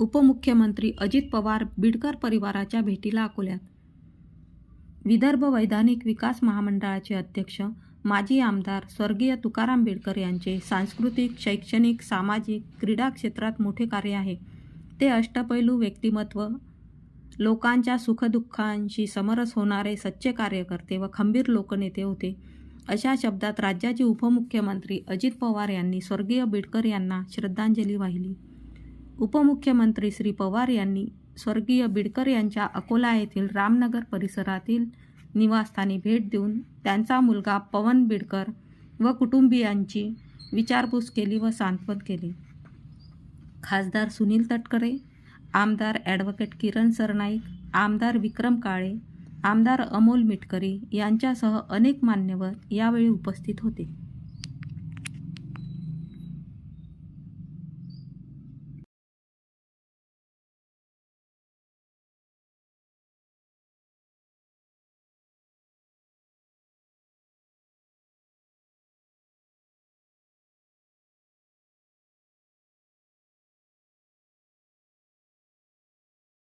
उपमुख्यमंत्री अजित पवार बिडकर परिवाराच्या भेटीला अकोल्यात. विदर्भ वैधानिक विकास महामंडळाचे अध्यक्ष माजी आमदार स्वर्गीय तुकाराम बिडकर यांचे सांस्कृतिक शैक्षणिक सामाजिक क्रीडा क्षेत्रात मोठे कार्य आहे. ते अष्टपैलू व्यक्तिमत्व लोकांच्या सुखदुःखांशी समरस होणारे सच्चे कार्यकर्ते व खंबीर लोकनेते होते. अशा शब्दात राज्याचे उपमुख्यमंत्री अजित पवार यांनी स्वर्गीय बिडकर यांना श्रद्धांजली वाहिली. उपमुख्यमंत्री श्री पवार यांनी स्वर्गीय बिडकर यांच्या अकोला येथील रामनगर परिसरातील निवासस्थानी भेट देऊन त्यांचा मुलगा पवन बिडकर व कुटुंबियांची विचारपूस केली व सांत्वन केले. खासदार सुनील तटकरे आमदार ॲडव्होकेट किरण सरनाईक आमदार विक्रम काळे आमदार अमोल मिटकरी यांच्यासह अनेक मान्यवर यावेळी उपस्थित होते.